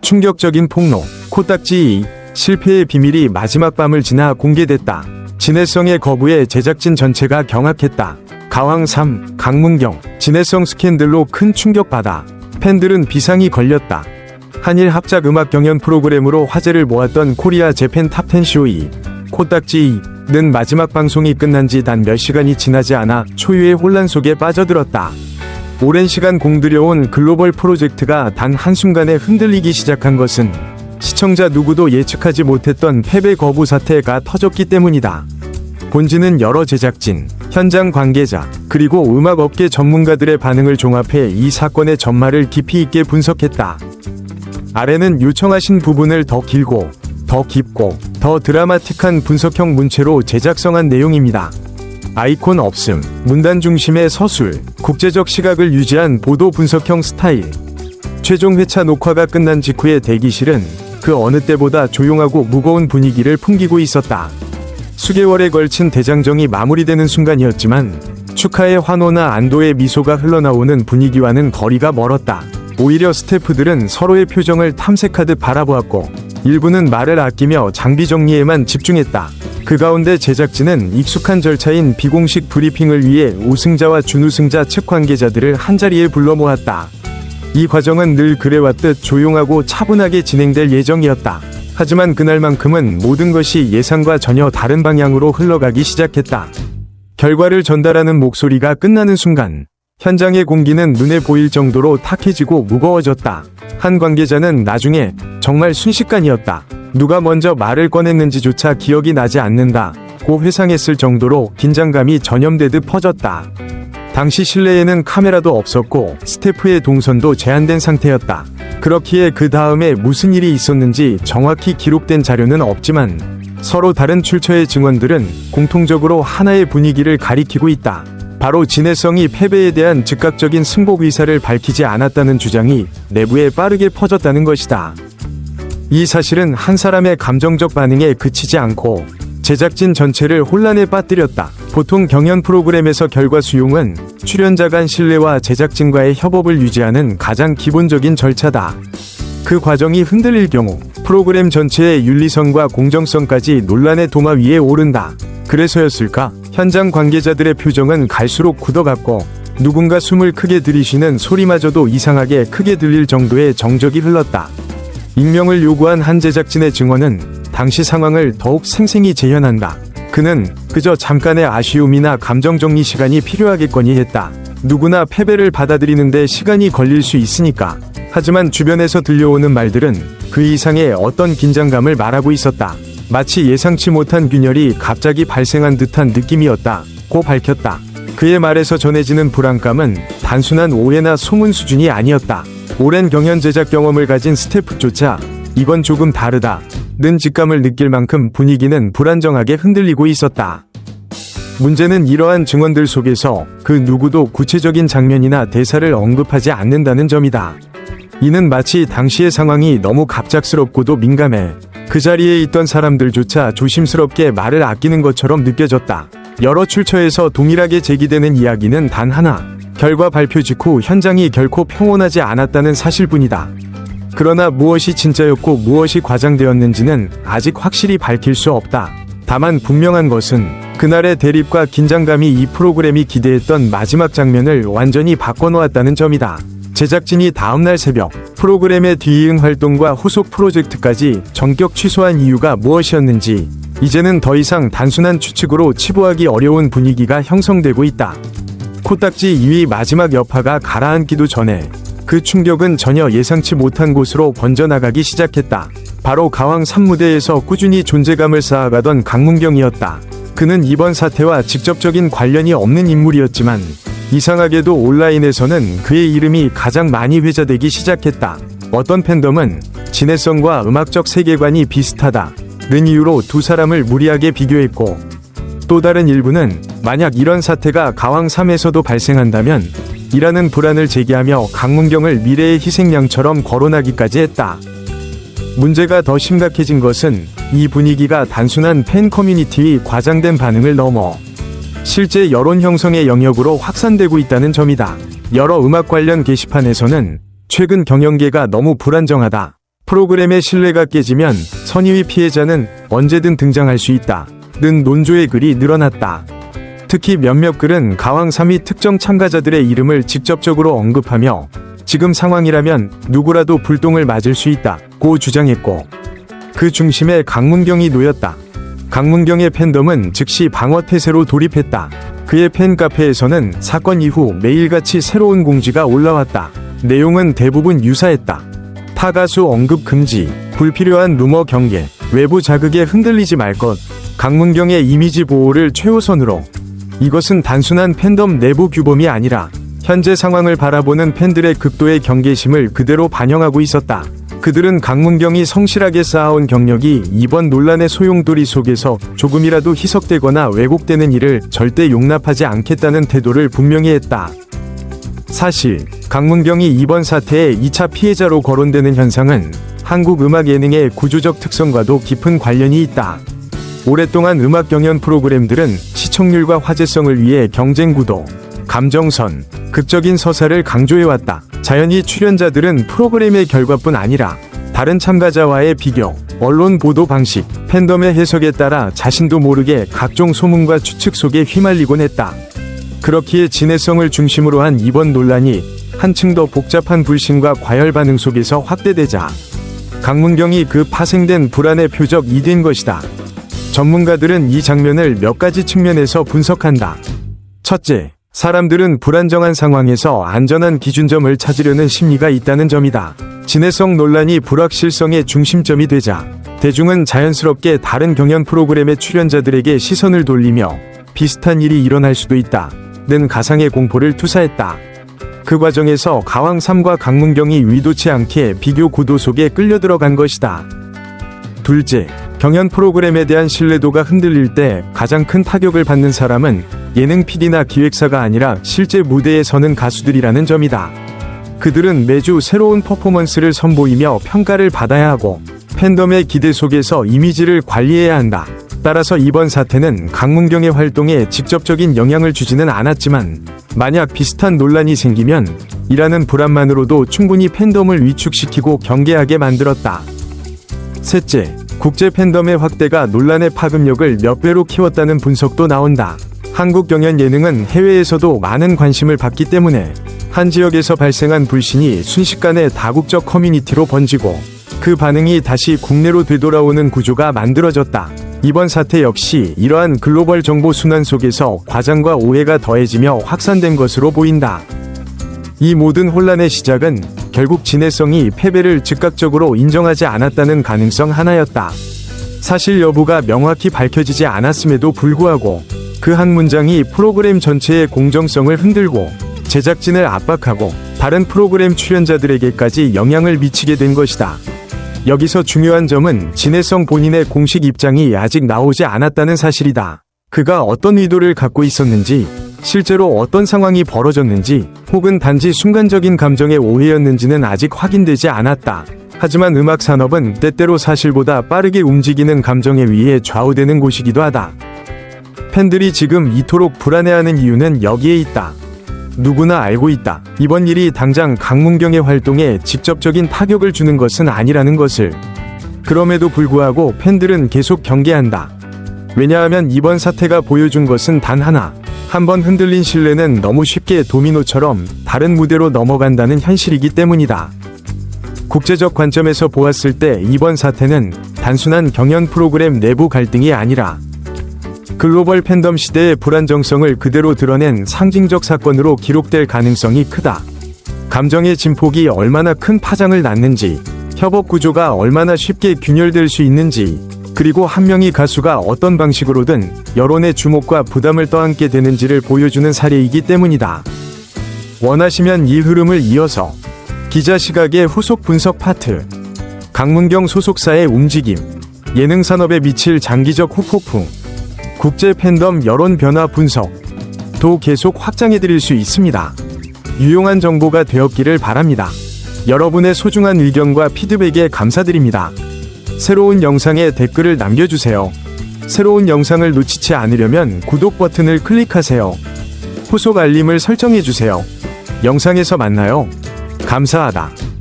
충격적인 폭로, 코딱지 2, 실패의 비밀이 마지막 밤을 지나 공개됐다. 진해성의 거부에 제작진 전체가 경악했다. 가왕 3, 강문경, 진해성 스캔들로 큰 충격받아 팬들은 비상이 걸렸다. 한일 합작 음악 경연 프로그램으로 화제를 모았던 코리아 재팬 탑10 쇼이 코딱지2는 마지막 방송이 끝난 지 단 몇 시간이 지나지 않아 초유의 혼란 속에 빠져들었다. 오랜 시간 공들여온 글로벌 프로젝트가 단 한순간에 흔들리기 시작한 것은 시청자 누구도 예측하지 못했던 패배 거부 사태가 터졌기 때문이다. 본지는 여러 제작진, 현장 관계자, 그리고 음악업계 전문가들의 반응을 종합해 이 사건의 전말을 깊이 있게 분석했다. 아래는 요청하신 부분을 더 길고, 더 깊고, 더 드라마틱한 분석형 문체로 제작성한 내용입니다. 아이콘 없음, 문단 중심의 서술, 국제적 시각을 유지한 보도 분석형 스타일. 최종 회차 녹화가 끝난 직후의 대기실은 그 어느 때보다 조용하고 무거운 분위기를 풍기고 있었다. 수개월에 걸친 대장정이 마무리되는 순간이었지만 축하의 환호나 안도의 미소가 흘러나오는 분위기와는 거리가 멀었다. 오히려 스태프들은 서로의 표정을 탐색하듯 바라보았고 일부는 말을 아끼며 장비 정리에만 집중했다. 그 가운데 제작진은 익숙한 절차인 비공식 브리핑을 위해 우승자와 준우승자 측 관계자들을 한자리에 불러 모았다. 이 과정은 늘 그래왔듯 조용하고 차분하게 진행될 예정이었다. 하지만 그날만큼은 모든 것이 예상과 전혀 다른 방향으로 흘러가기 시작했다. 결과를 전달하는 목소리가 끝나는 순간, 현장의 공기는 눈에 보일 정도로 탁해지고 무거워졌다. 한 관계자는 나중에 정말 순식간이었다. 누가 먼저 말을 꺼냈는지조차 기억이 나지 않는다. 고 회상했을 정도로 긴장감이 전염되듯 퍼졌다. 당시 실내에는 카메라도 없었고 스태프의 동선도 제한된 상태였다. 그렇기에 그 다음에 무슨 일이 있었는지 정확히 기록된 자료는 없지만 서로 다른 출처의 증언들은 공통적으로 하나의 분위기를 가리키고 있다. 바로 진해성이 패배에 대한 즉각적인 승복 의사를 밝히지 않았다는 주장이 내부에 빠르게 퍼졌다는 것이다. 이 사실은 한 사람의 감정적 반응에 그치지 않고 제작진 전체를 혼란에 빠뜨렸다. 보통 경연 프로그램에서 결과 수용은 출연자 간 신뢰와 제작진과의 협업을 유지하는 가장 기본적인 절차다. 그 과정이 흔들릴 경우 프로그램 전체의 윤리성과 공정성까지 논란의 도마 위에 오른다. 그래서였을까? 현장 관계자들의 표정은 갈수록 굳어갔고 누군가 숨을 크게 들이쉬는 소리마저도 이상하게 크게 들릴 정도의 정적이 흘렀다. 익명을 요구한 한 제작진의 증언은 당시 상황을 더욱 생생히 재현한다. 그는 그저 잠깐의 아쉬움이나 감정 정리 시간이 필요하겠거니 했다. 누구나 패배를 받아들이는데 시간이 걸릴 수 있으니까. 하지만 주변에서 들려오는 말들은 그 이상의 어떤 긴장감을 말하고 있었다. 마치 예상치 못한 균열이 갑자기 발생한 듯한 느낌이었다. 고 밝혔다. 그의 말에서 전해지는 불안감은 단순한 오해나 소문 수준이 아니었다. 오랜 경연 제작 경험을 가진 스태프조차 이건 조금 다르다. 는 직감을 느낄 만큼 분위기는 불안정하게 흔들리고 있었다. 문제는 이러한 증언들 속에서 그 누구도 구체적인 장면이나 대사를 언급하지 않는다는 점이다. 이는 마치 당시의 상황이 너무 갑작스럽고도 민감해 그 자리에 있던 사람들조차 조심스럽게 말을 아끼는 것처럼 느껴졌다. 여러 출처에서 동일하게 제기되는 이야기는 단 하나. 결과 발표 직후 현장이 결코 평온하지 않았다는 사실뿐이다. 그러나 무엇이 진짜였고 무엇이 과장되었는지는 아직 확실히 밝힐 수 없다. 다만 분명한 것은 그날의 대립과 긴장감이 이 프로그램이 기대했던 마지막 장면을 완전히 바꿔놓았다는 점이다. 제작진이 다음날 새벽 프로그램의 뒤이응 활동과 후속 프로젝트까지 전격 취소한 이유가 무엇이었는지 이제는 더 이상 단순한 추측으로 치부하기 어려운 분위기가 형성되고 있다. 코딱지 2위 마지막 여파가 가라앉기도 전에 그 충격은 전혀 예상치 못한 곳으로 번져나가기 시작했다. 바로 가왕 3무대에서 꾸준히 존재감을 쌓아가던 강문경이었다. 그는 이번 사태와 직접적인 관련이 없는 인물이었지만 이상하게도 온라인에서는 그의 이름이 가장 많이 회자되기 시작했다. 어떤 팬덤은 진해성과 음악적 세계관이 비슷하다. 는 이유로 두 사람을 무리하게 비교했고 또 다른 일부는 만약 이런 사태가 가왕 3에서도 발생한다면 이라는 불안을 제기하며 강문경을 미래의 희생양처럼 거론하기까지 했다. 문제가 더 심각해진 것은 이 분위기가 단순한 팬 커뮤니티의 과장된 반응을 넘어 실제 여론 형성의 영역으로 확산되고 있다는 점이다. 여러 음악 관련 게시판에서는 최근 경영계가 너무 불안정하다. 프로그램의 신뢰가 깨지면 선의위 피해자는 언제든 등장할 수 있다. 는 논조의 글이 늘어났다. 특히 몇몇 글은 가왕 3위 특정 참가자들의 이름을 직접적으로 언급하며 지금 상황이라면 누구라도 불똥을 맞을 수 있다고 주장했고 그 중심에 강문경이 놓였다. 강문경의 팬덤은 즉시 방어 태세로 돌입했다. 그의 팬카페에서는 사건 이후 매일같이 새로운 공지가 올라왔다. 내용은 대부분 유사했다. 타가수 언급 금지, 불필요한 루머 경계, 외부 자극에 흔들리지 말 것, 강문경의 이미지 보호를 최우선으로. 이것은 단순한 팬덤 내부 규범이 아니라 현재 상황을 바라보는 팬들의 극도의 경계심을 그대로 반영하고 있었다. 그들은 강문경이 성실하게 쌓아온 경력이 이번 논란의 소용돌이 속에서 조금이라도 희석되거나 왜곡되는 일을 절대 용납하지 않겠다는 태도를 분명히 했다. 사실 강문경이 이번 사태의 2차 피해자로 거론되는 현상은 한국 음악 예능의 구조적 특성과도 깊은 관련이 있다. 오랫동안 음악 경연 프로그램들은 시청률과 화제성을 위해 경쟁 구도, 감정선, 극적인 서사를 강조해왔다. 자연히 출연자들은 프로그램의 결과뿐 아니라 다른 참가자와의 비교, 언론 보도 방식, 팬덤의 해석에 따라 자신도 모르게 각종 소문과 추측 속에 휘말리곤 했다. 그렇기에 진해성을 중심으로 한 이번 논란이 한층 더 복잡한 불신과 과열 반응 속에서 확대되자 강문경이 그 파생된 불안의 표적이 된 것이다. 전문가들은 이 장면을 몇 가지 측면에서 분석한다. 첫째, 사람들은 불안정한 상황에서 안전한 기준점을 찾으려는 심리가 있다는 점이다. 진해성 논란이 불확실성의 중심점이 되자 대중은 자연스럽게 다른 경연 프로그램의 출연자들에게 시선을 돌리며 비슷한 일이 일어날 수도 있다. 는 가상의 공포를 투사했다. 그 과정에서 가왕 3과 강문경이 의도치 않게 비교 구도 속에 끌려 들어간 것이다. 둘째, 경연 프로그램에 대한 신뢰도가 흔들릴 때 가장 큰 타격을 받는 사람은 예능 PD나 기획사가 아니라 실제 무대에 서는 가수들이라는 점이다. 그들은 매주 새로운 퍼포먼스를 선보이며 평가를 받아야 하고 팬덤의 기대 속에서 이미지를 관리해야 한다. 따라서 이번 사태는 강문경의 활동에 직접적인 영향을 주지는 않았지만 만약 비슷한 논란이 생기면 이라는 불안만으로도 충분히 팬덤을 위축시키고 경계하게 만들었다. 셋째, 국제 팬덤의 확대가 논란의 파급력을 몇 배로 키웠다는 분석도 나온다. 한국 경연 예능은 해외에서도 많은 관심을 받기 때문에 한 지역에서 발생한 불신이 순식간에 다국적 커뮤니티로 번지고 그 반응이 다시 국내로 되돌아오는 구조가 만들어졌다. 이번 사태 역시 이러한 글로벌 정보 순환 속에서 과장과 오해가 더해지며 확산된 것으로 보인다. 이 모든 혼란의 시작은 결국 진해성이 패배를 즉각적으로 인정하지 않았다는 가능성 하나였다. 사실 여부가 명확히 밝혀지지 않았음에도 불구하고 그 한 문장이 프로그램 전체의 공정성을 흔들고 제작진을 압박하고 다른 프로그램 출연자들에게까지 영향을 미치게 된 것이다. 여기서 중요한 점은 진해성 본인의 공식 입장이 아직 나오지 않았다는 사실이다. 그가 어떤 의도를 갖고 있었는지, 실제로 어떤 상황이 벌어졌는지, 혹은 단지 순간적인 감정의 오해였는지는 아직 확인되지 않았다. 하지만 음악 산업은 때때로 사실보다 빠르게 움직이는 감정에 의해 좌우되는 곳이기도 하다. 팬들이 지금 이토록 불안해하는 이유는 여기에 있다. 누구나 알고 있다. 이번 일이 당장 강문경의 활동에 직접적인 타격을 주는 것은 아니라는 것을. 그럼에도 불구하고 팬들은 계속 경계한다. 왜냐하면 이번 사태가 보여준 것은 단 하나. 한번 흔들린 신뢰는 너무 쉽게 도미노처럼 다른 무대로 넘어간다는 현실이기 때문이다. 국제적 관점에서 보았을 때 이번 사태는 단순한 경연 프로그램 내부 갈등이 아니라 글로벌 팬덤 시대의 불안정성을 그대로 드러낸 상징적 사건으로 기록될 가능성이 크다. 감정의 진폭이 얼마나 큰 파장을 낳는지, 협업 구조가 얼마나 쉽게 균열될 수 있는지, 그리고 한 명의 가수가 어떤 방식으로든 여론의 주목과 부담을 떠안게 되는지를 보여주는 사례이기 때문이다. 원하시면 이 흐름을 이어서 기자 시각의 후속 분석 파트, 강문경 소속사의 움직임, 예능 산업에 미칠 장기적 후폭풍, 국제 팬덤 여론 변화 분석 도 계속 확장해 드릴 수 있습니다. 유용한 정보가 되었기를 바랍니다. 여러분의 소중한 의견과 피드백에 감사드립니다. 새로운 영상에 댓글을 남겨주세요. 새로운 영상을 놓치지 않으려면 구독 버튼을 클릭하세요. 후속 알림을 설정해주세요. 영상에서 만나요. 감사하다.